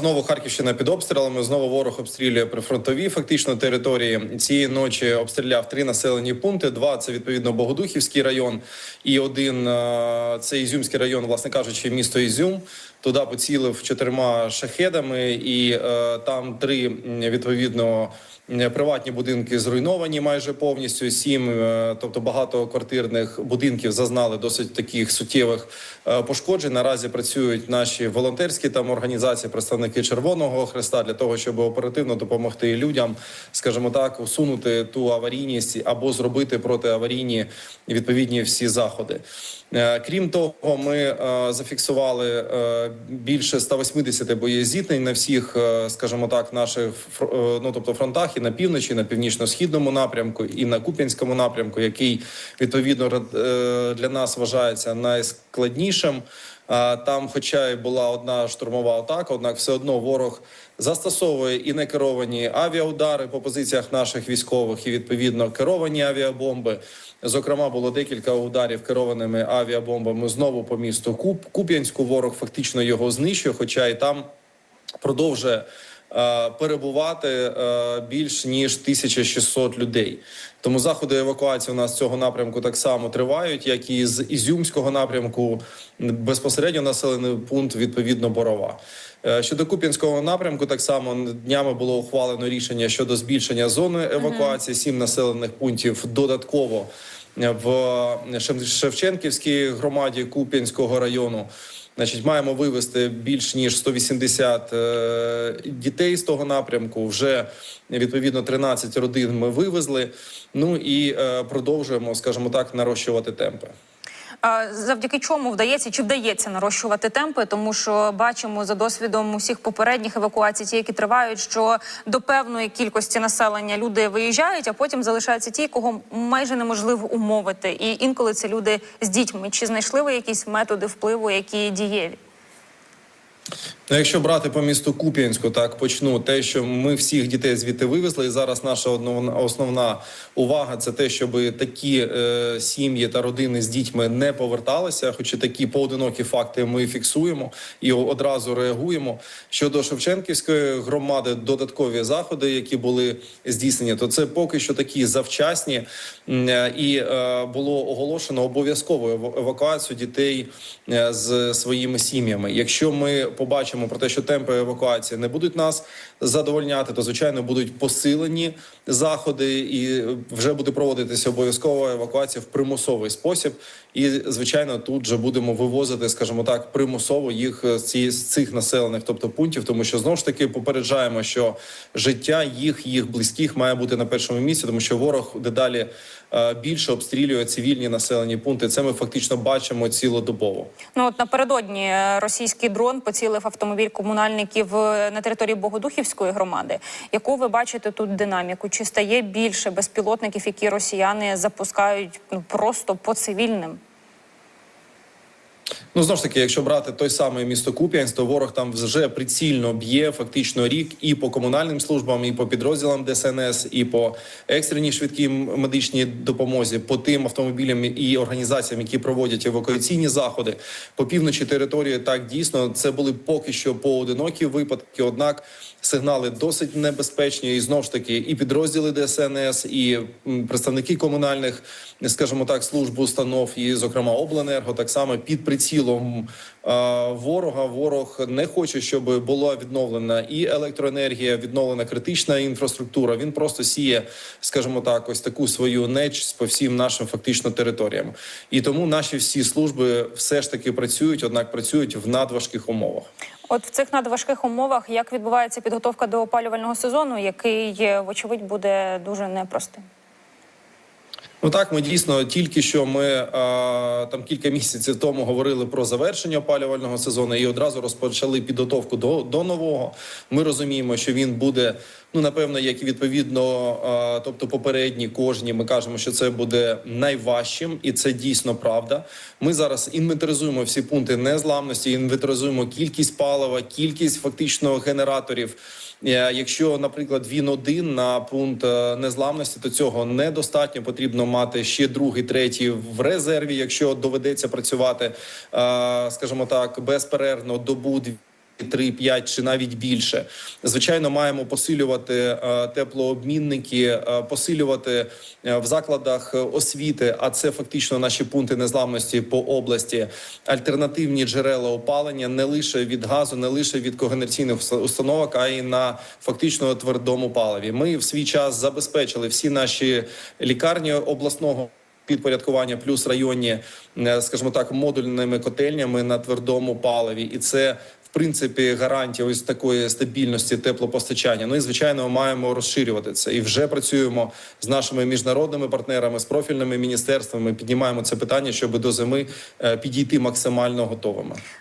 Знову Харківщина під обстрілами. Знову ворог обстрілює прифронтові фактично території. Цієї ночі обстріляв три населені пункти. Два це відповідно Богодухівський район, і один е, це Ізюмський район, власне кажучи, місто Ізюм. Туди поцілив чотирма шахедами, і е, там три відповідно приватні будинки зруйновані майже повністю. Сім, е, тобто багатоквартирних будинків зазнали досить таких суттєвих е, пошкоджень. Наразі працюють наші волонтерські там організації, представники Червоного Хреста для того, щоб оперативно допомогти людям, скажімо так, усунути ту аварійність або зробити протиаварійні відповідні всі заходи. Е, Крім того, ми е, зафіксували е, більше 180 боєзіткнень на всіх, скажімо так, наших ну тобто фронтах і на півночі, і на північно-східному напрямку, і на Куп'янському напрямку, який відповідно для нас вважається найскладнішим. Там, хоча й була одна штурмова атака, однак все одно ворог застосовує і некеровані авіаудари по позиціях наших військових, і відповідно керовані авіабомби. Зокрема, було декілька ударів керованими авіабомбами знову по місту Куп Куп'янську. Ворог фактично його знищує, хоча і там продовжує е, перебувати е, більш ніж 1600 людей. Тому заходи евакуації у нас з цього напрямку так само тривають, як і з Ізюмського напрямку безпосередньо населений пункт відповідно Борова. Е, Щодо Куп'янського напрямку, так само днями було ухвалено рішення щодо збільшення зони евакуації. Сім населених пунктів додатково в Шев- Шевченківській громаді Куп'янського району. Значить, маємо вивести більш ніж 180 е, дітей з того напрямку. Вже відповідно 13 родин ми вивезли. Ну і е, продовжуємо, скажімо так, нарощувати темпи. Завдяки чому вдається чи вдається нарощувати темпи, тому що бачимо за досвідом усіх попередніх евакуацій, ті, які тривають, що до певної кількості населення люди виїжджають, а потім залишаються ті, кого майже неможливо умовити. І інколи це люди з дітьми. Чи знайшли ви якісь методи впливу, які дієві? Ну, якщо брати по місту Куп'янську, так почну те, що ми всіх дітей звідти вивезли, і зараз наша основна увага це те, щоб такі е, сім'ї та родини з дітьми не поверталися. Хоч і такі поодинокі факти ми фіксуємо і одразу реагуємо. Щодо Шевченківської громади, додаткові заходи, які були здійснені, то це поки що такі завчасні, е, і е, було оголошено обов'язкову евакуацію дітей е, з своїми сім'ями. Якщо ми побачимо про те, що темпи евакуації не будуть нас задовольняти, то звичайно будуть посилені заходи, і вже буде проводитися обов'язкова евакуація в примусовий спосіб. І звичайно, тут же будемо вивозити, скажімо так, примусово їх з ці- з цих населених, тобто пунктів, тому що знову ж таки попереджаємо, що життя їх, їх близьких має бути на першому місці, тому що ворог дедалі е, більше обстрілює цивільні населені пункти. Це ми фактично бачимо цілодобово. Ну от напередодні е, російський дрон поцілив автомобіль комунальників е, на території Богодухівської громади. Яку ви бачите тут динаміку? Чи стає більше безпілотників, які росіяни запускають ну просто по цивільним? Ну знову ж таки, якщо брати той самий місто Куп'янськ, то ворог там вже прицільно б'є фактично рік і по комунальним службам, і по підрозділам ДСНС, і по екстреній швидкій медичній допомозі, по тим автомобілям і організаціям, які проводять евакуаційні заходи по півночі території. Так дійсно це були поки що поодинокі випадки. Однак сигнали досить небезпечні, і знову ж таки, і підрозділи ДСНС, і представники комунальних, скажімо так, служб установ, і зокрема обленерго, так само під прицілом е, ворога. Ворог не хоче, щоб була відновлена і електроенергія, відновлена критична інфраструктура. Він просто сіє, скажімо так, ось таку свою нечість по всім нашим фактично територіям. І тому наші всі служби все ж таки працюють, однак працюють в надважких умовах. От в цих надважких умовах як відбувається підготовка до опалювального сезону, який е, вочевидь буде дуже непростим. Ну так, ми дійсно тільки що ми е, там кілька місяців тому говорили про завершення опалювального сезону і одразу розпочали підготовку до, до нового. Ми розуміємо, що він буде ну напевно, як і відповідно, тобто попередні кожні. Ми кажемо, що це буде найважчим, і це дійсно правда. Ми зараз інвентаризуємо всі пункти незламності, інвентаризуємо кількість палива, кількість фактично генераторів. Е, Якщо, наприклад, він один на пункт е, незламності, то цього недостатньо. Потрібно мати ще другий, третій в резерві, якщо доведеться працювати, е, скажімо так, безперервно добу 3, 5 чи навіть більше. Звичайно, маємо посилювати е, теплообмінники, е, посилювати е, в закладах освіти, а це фактично наші пункти незламності по області, альтернативні джерела опалення не лише від газу, не лише від когенерційних установок, а й на фактично твердому паливі. Ми в свій час забезпечили всі наші лікарні обласного підпорядкування, плюс районні, скажімо так, модульними котельнями на твердому паливі, і це. Принципі, гарантія ось такої стабільності теплопостачання. Ну і звичайно, маємо розширювати це. І вже працюємо з нашими міжнародними партнерами, з профільними міністерствами. Піднімаємо це питання, щоб до зими е, підійти максимально готовими.